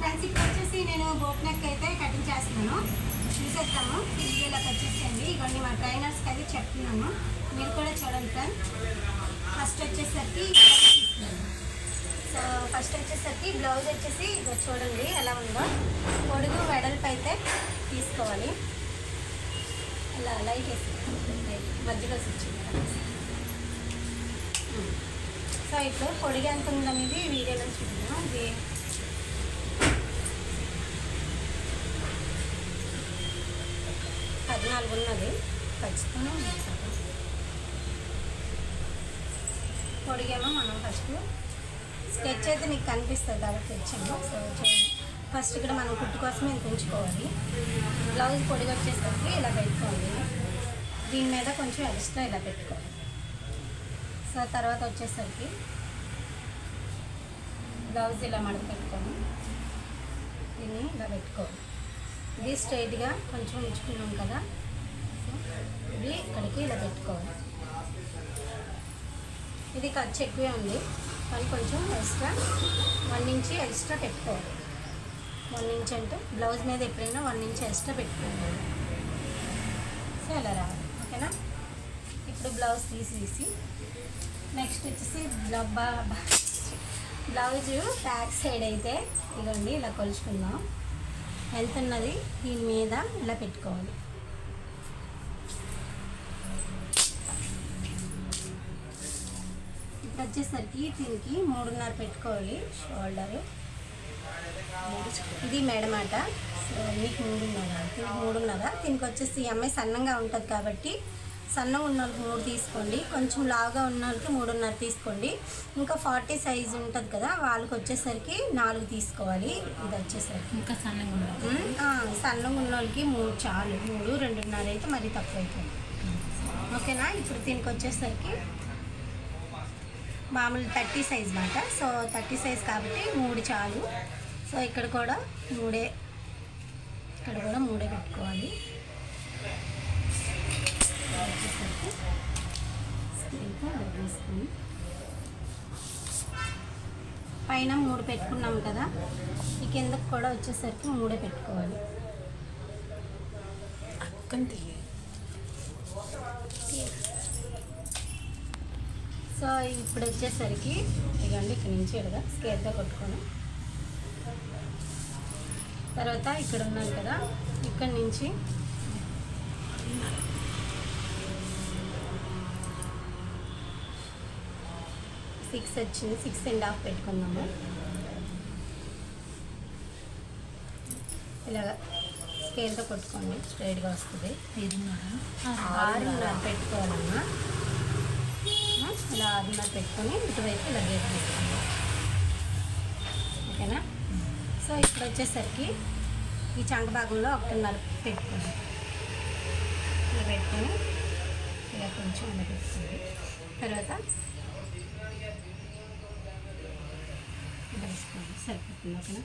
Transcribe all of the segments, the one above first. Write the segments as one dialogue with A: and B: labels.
A: Friends వచ్చేసి నేను boat neck అయితే కటింగ్ చేస్తున్నాను. చూసేద్దాము. వీడియోలోకి వచ్చేసేయండి. ఇవన్నీ మా ట్రైనర్స్కి అయితే చెప్తున్నాను. మీరు కూడా చూడండి ఫ్రెండ్స్ ఫస్ట్ వచ్చేసరికి సో ఫస్ట్ వచ్చేసరికి బ్లౌజ్ వచ్చేసి ఇగో చూడండి ఎలా ఉందో. పొడుగు వెడల్పు అయితే తీసుకోవాలి. అలా లైట్ వేసి మధ్యలో వచ్చింది సో hmm. ఇప్పుడు పొడిగి ఎంత ఉందనేది వీడియోలో చూద్దాం ఇది పద్నాలుగు ఉన్నది ఖచ్చితంగా పొడిగేమో మనం ఫస్ట్ స్కెచ్ అయితే నీకు కనిపిస్తుంది కాబట్టి తెచ్చాము సో చూడండి ఫస్ట్ ఇక్కడ మనం కుట్టు కోసం ఇది పెంచుకోవాలి బ్లౌజ్ పొడిగా వచ్చేసరికి ఇలా పెట్టుకోవాలి. దీని మీద కొంచెం ఎక్స్ట్రా ఇలా పెట్టుకోవాలి. సో తర్వాత వచ్చేసరికి బ్లౌజ్ ఇలా మడత పెట్టుకొని దీన్ని ఇలా పెట్టుకోవాలి. ఇది స్ట్రైట్గా కొంచెం ఉంచుకున్నాం కదా. ఇది ఇక్కడికి ఇలా పెట్టుకోవాలి. ఇది ఖర్చు ఎక్కువే ఉంది కానీ కొంచెం ఎక్స్ట్రా వన్ ఇంచ్ ఎక్స్ట్రా పెట్టుకోవాలి. వన్ ఇంచ్ అంటే బ్లౌజ్ మీద ఎప్పుడైనా వన్ ఇంచ్ ఎక్స్ట్రా పెట్టుకోవాలి. సో అలా రావాలి. ఓకేనా? ఇప్పుడు బ్లౌజ్ తీసేసి నెక్స్ట్ వచ్చేసి బ్లబ్బా బ్లౌజ్ బ్యాక్ సైడ్ అయితే ఇదిగోండి ఇలా కొలుచుకుందాం. వెళ్తున్నది ఉన్నది దీని మీద ఇలా పెట్టుకోవాలి. వచ్చేసరికి దీనికి మూడున్నర పెట్టుకోవాలి షోల్డర్. ఇది మేడమాట. సో మీకు మూడున్నర. దీనికి మూడున్నర. దీనికి వచ్చేసి అమ్మాయి సన్నంగా ఉంటుంది కాబట్టి సన్నంగా ఉన్న వాళ్ళకి మూడు తీసుకోండి. కొంచెం లావుగా ఉన్న వాళ్ళకి మూడున్నర తీసుకోండి. ఇంకా ఫార్టీ సైజ్ ఉంటుంది కదా వాళ్ళకి వచ్చేసరికి నాలుగు తీసుకోవాలి. ఇది వచ్చేసరికి.
B: ఇంకా సన్నగా
A: ఆ, సన్నగా ఉన్న వాళ్ళకి మూడు చాలు. మూడు రెండున్నర అయితే మరీ తక్కువ అవుతుంది ఓకేనా? ఇప్పుడు దీనికి వచ్చేసరికి మామూలు థర్టీ సైజ్ మాట. సో థర్టీ సైజ్ కాబట్టి మూడు చాలు. సో ఇక్కడ కూడా మూడే. ఇక్కడ కూడా మూడే పెట్టుకోవాలి. పైన మూడు పెట్టుకున్నాం కదా. ఈ కిందకు కూడా వచ్చేసరికి మూడే పెట్టుకోవాలి.
B: అక్కని తీయ.
A: సో ఇప్పుడు వచ్చేసరికి ఇదిగోండి ఇక్కడ నుంచి ఇడగా స్కేల్తో కొట్టుకొని. తర్వాత ఇక్కడ ఉన్నాను కదా ఇక్కడ నుంచి సిక్స్ వచ్చింది సిక్స్ అండ్ హాఫ్ పెట్టుకుందాము. ఇలాగ స్కేల్తో కొట్టుకోండి స్ట్రైట్గా వస్తుంది. ఆరున్నర పెట్టుకోవాలమ్మా. ఇలా ఆరున్నర పెట్టుకొని ఇటువైపు ఇలా గేట్ ఓకేనా? సో ఇప్పుడు వచ్చేసరికి ఈ చంక భాగంలో ఒకటిన్నర పెట్టుకోండి. ఇలా పెట్టుకొని ఇలా కొంచెం ఇలా పెట్టుకోండి తర్వాత వేసుకోండి. సరిపోతుంది ఓకేనా?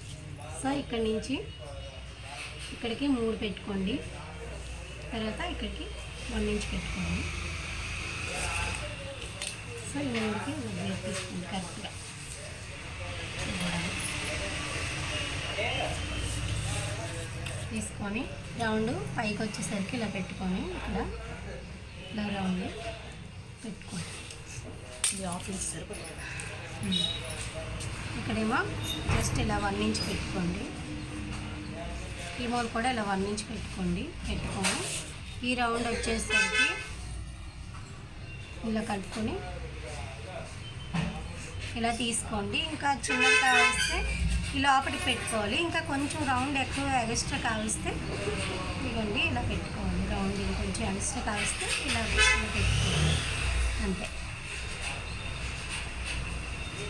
A: సో ఇక్కడి నుంచి ఇక్కడికి మూడు పెట్టుకోండి. తర్వాత ఇక్కడికి వన్ ఇంచ్ పెట్టుకోండి. మూడుకి గ్రేట్ తీసుకోండి కరెక్ట్గా తీసుకొని రౌండ్ పైకి వచ్చేసరికి ఇలా పెట్టుకొని ఇక్కడ ఇలా రౌండ్ పెట్టుకోండి.
B: ఇది ఆఫీస్.
A: ఇక్కడేమో జస్ట్ ఇలా వన్ ఇంచ్ పెట్టుకోండి. ఈ మూడు కూడా ఇలా వన్ ఇంచ్ పెట్టుకోండి. పెట్టుకొని ఈ రౌండ్ వచ్చేసరికి ఇలా కలుపుకొని ఇలా తీసుకోండి. ఇంకా చిన్నది కావలిస్తే ఈ లోపలికి పెట్టుకోవాలి. ఇంకా కొంచెం రౌండ్ ఎక్కువ ఎక్స్ట్రా కావలిస్తే ఇదిగోండి ఇలా పెట్టుకోవాలి. రౌండ్ ఇంకొంచెం ఎక్స్ట్రా కావలిస్తే ఇలా ఇలా పెట్టుకోవాలి. అంతే.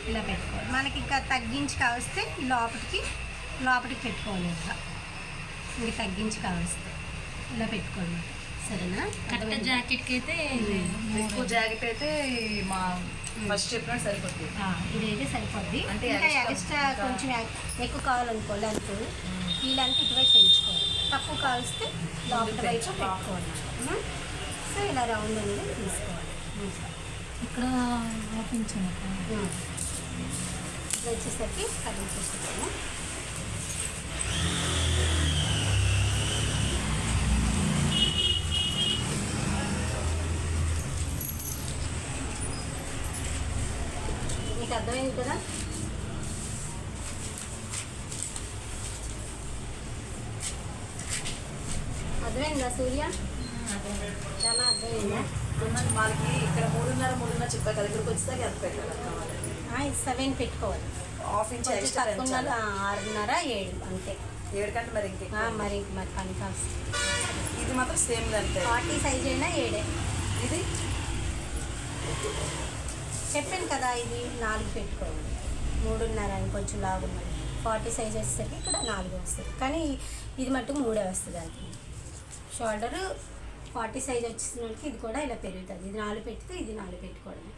A: ఇలా పెట్టుకోవాలి. మనకి ఇంకా తగ్గించి కావలిస్తే ఈ లోపలికి లోపలికి పెట్టుకోవాలి ఇలా ఇంక తగ్గించి కావలిస్తే ఇలా పెట్టుకోండి సరేనా?
B: కట్ట జాకెట్కి అయితే
C: ఎక్కువ జాకెట్ అయితే మా ఫస్ట్ చెప్పినట్టు సరిపోతుంది
A: ఆ, ఇదైతే సరిపోద్ది.
C: అంటే
A: ఎక్స్ట్రా కొంచెం ఎక్- ఎక్కువ కావాలనుకో లెంత్ ఈ లెంత్ ఇటువైపు పెంచుకోవాలి. తక్కువ కావలిస్తే లోపల వైపు పెట్టుకోవాలి. ఉం? సో ఇలా రౌండ్ అనేది తీసుకోవాలి.
B: ఇక్కడ
A: వచ్చేసరికి కటింగ్ అర్థమైంది కదా. అర్థమైందా సూర్య? చాలా అర్థమైందా?
C: వాళ్ళకి ఇక్కడ మూడున్నర మూడున్నర చెప్పారు కదా ఇక్కడికి వచ్చేసరికి ఎంత పెట్టాలి
A: సెవెన్ పెట్టుకోవాలి.
C: హాఫ్ ఇంచ్ ఎక్స్ట్రా
A: ఆరున్నర ఏడు అంతే.
C: ఏడు కంటే మరి ఇంకెక్కువ.
A: మరి మరి పని కాదు
C: ఇది మాత్రం సేమ్ అంతే
A: ఫార్టీ సైజ్ అయినా ఏడే.
C: ఇది?
A: చెప్పాను కదా ఇది నాలుగు పెట్టుకోవాలి మూడున్నర అని కొంచెం లాగున్నది ఫార్టీ సైజ్ వచ్చేసరికి ఇక్కడ నాలుగు వస్తుంది. కానీ ఇది మట్టుకు మూడే వస్తుంది అది. షోల్డర్ ఫార్టీ సైజ్ వచ్చేసిన వాళ్ళకి ఇది కూడా ఇలా పెరుగుతుంది. ఇది నాలుగు పెడితే ఇది నాలుగు పెట్టుకోవడం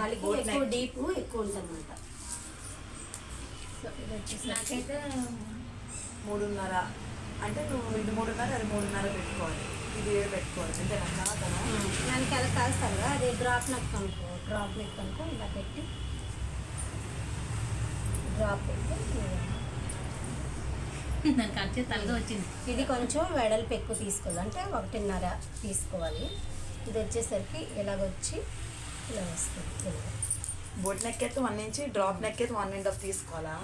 A: నాలుగు ఎక్కువ. డీప్ ఎక్కువ ఉంటుంది అనమాట సో ఇది వచ్చేసరికి
B: నాకైతే
C: మూడున్నర. అంటే నువ్వు ఇది మూడున్నర అది మూడున్నర పెట్టుకోవాలి. ఇది పెట్టుకోవాలి? అంతే నాకు కదా
A: దానికి ఎలా కాస్తారు కదా అదే డ్రాప్ నెక్ అనుకో డ్రాప్ నెక్ అనుకో ఇలా పెట్టి డ్రాప్ పెట్టి
B: దానికి చేసి తలగా వచ్చింది.
A: ఇది కొంచెం వెడల్పు ఎక్కువ తీసుకోవాలి. అంటే ఒకటిన్నర తీసుకోవాలి. ఇది వచ్చేసరికి ఇలాగొచ్చి ఇలా వస్తుంది.
C: బోట్ నెక్ అయితే వన్ ఇంచ్ డ్రాప్ నెక్ అయితే వన్ అండ్ హాఫ్ తీసుకోవాలా?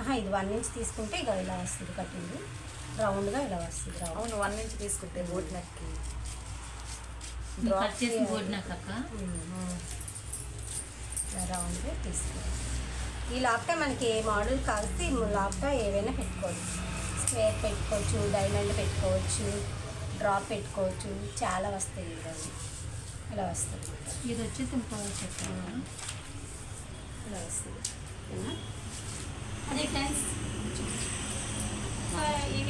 A: ఆహా, ఇది వన్ ఇంచ్ తీసుకుంటే ఇక ఇలా వస్తుంది కటింగ్ రౌండ్గా ఇలా వస్తుంది. రౌండ్
C: అవును వన్ ఇంచ్ తీసుకుంటే బోట్ నెక్కి
B: కట్
A: తీసుకోవాలి ఈ లాప్టా మనకి ఏ మోడల్ కావాల్సి ఈ లాప్టా ఏవైనా పెట్టుకోవచ్చు. స్క్వేర్ పెట్టుకోవచ్చు డైమండ్ పెట్టుకోవచ్చు డ్రాప్ పెట్టుకోవచ్చు. చాలా వస్తాయి ఇవన్నీ ఇలా వస్తుంది
B: ఇది వచ్చేసి ఇంకో చెప్తాను
A: ఇలా వస్తుంది అదే ఫ్రెండ్స్.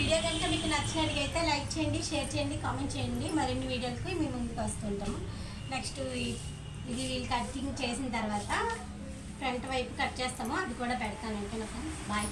A: వీడియో కనుక మీకు నచ్చినట్టుగైతే లైక్ చేయండి షేర్ చేయండి కామెంట్ చేయండి. మరిన్ని వీడియోలకి మేము ముందుకు వస్తుంటాము. నెక్స్ట్ ఇది వీళ్ళు కటింగ్ చేసిన తర్వాత ఫ్రంట్ వైపు కట్ చేస్తాము. అది కూడా పెడతాను ఓకేనా ఫ్రెండ్స్? బాయ్.